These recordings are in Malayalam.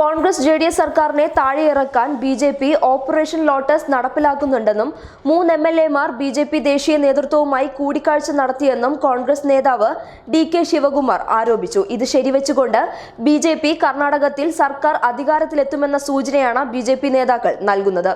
കോൺഗ്രസ് ജെ ഡി എസ് സർക്കാരിനെ താഴെയിറക്കാൻ B J P operation lotus നടപ്പിലാക്കുന്നുണ്ടെന്നും മൂന്ന് എം എൽ എമാർ ബി ജെ പി ദേശീയ നേതൃത്വവുമായി കൂടിക്കാഴ്ച നടത്തിയെന്നും കോൺഗ്രസ് നേതാവ് ഡി കെ ശിവകുമാർ ആരോപിച്ചു. ഇത് ശരിവെച്ചുകൊണ്ട് ബി ജെ പി കർണാടകത്തിൽ സർക്കാർ അധികാരത്തിലെത്തുമെന്ന സൂചനയാണ് ബി ജെ പി നേതാക്കൾ നൽകുന്നത്.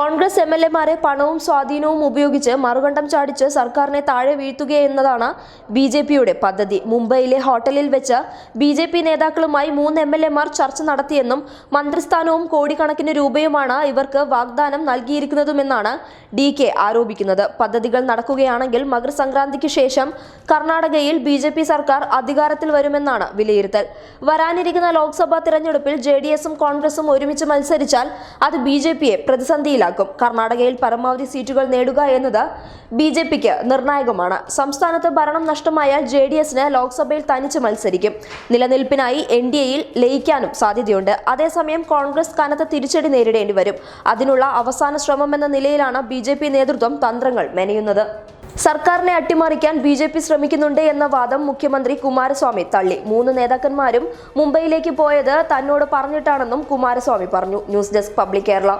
കോൺഗ്രസ് എം എൽ എമാരെ പണവും സ്വാധീനവും ഉപയോഗിച്ച് മറുകണ്ഠം ചാടിച്ച് സർക്കാരിനെ താഴെ വീഴ്ത്തുകയെന്നതാണ് ബി ജെ പിയുടെ പദ്ധതി. മുംബൈയിലെ ഹോട്ടലിൽ വെച്ച് ബി ജെ പി നേതാക്കളുമായി മൂന്ന് എം എൽ എമാർ ചർച്ച നടത്തിയെന്നും മന്ത്രിസ്ഥാനവും കോടിക്കണക്കിന് രൂപയുമാണ് ഇവർക്ക് വാഗ്ദാനം നൽകിയിരിക്കുന്നതുമെന്നാണ് ഡി കെ ആരോപിക്കുന്നത്. പദ്ധതികൾ നടക്കുകയാണെങ്കിൽ മകരസംക്രാന്തിക്ക് ശേഷം കർണാടകയിൽ ബി ജെ പി സർക്കാർ അധികാരത്തിൽ വരുമെന്നാണ് വിലയിരുത്തൽ. വരാനിരിക്കുന്ന ലോക്സഭാ തിരഞ്ഞെടുപ്പിൽ ജെ ഡി എസും കോൺഗ്രസും ഒരുമിച്ച് മത്സരിച്ചാൽ അത് ബി ജെ പിയെ പ്രതിസന്ധിയിലാക്കും. കർണാടകയിൽ പരമാവധി സീറ്റുകൾ നേടുക എന്നത് ബി ജെ പിക്ക് നിർണായകമാണ്. സംസ്ഥാനത്ത് ഭരണം നഷ്ടമായാൽ ജെ ഡി എസിന് ലോക്സഭയിൽ തനിച്ച് മത്സരിക്കും. നിലനിൽപ്പിനായി എൻ ഡി എയിൽ ലയിക്കാനും സാധ്യതയുണ്ട്. അതേസമയം കോൺഗ്രസ് കനത്ത തിരിച്ചടി നേരിടേണ്ടി വരും. അതിനുള്ള അവസാന ശ്രമമെന്ന നിലയിലാണ് ബി ജെ പി നേതൃത്വം തന്ത്രങ്ങൾ മെനയുന്നത്. സർക്കാരിനെ അട്ടിമറിക്കാൻ ബി ജെ പി ശ്രമിക്കുന്നുണ്ട് എന്ന വാദം മുഖ്യമന്ത്രി കുമാരസ്വാമി തള്ളി. മൂന്ന് നേതാക്കന്മാരും മുംബൈയിലേക്ക് പോയത് തന്നോട് പറഞ്ഞിട്ടാണെന്നും കുമാരസ്വാമി പറഞ്ഞു. News desk public Kerala.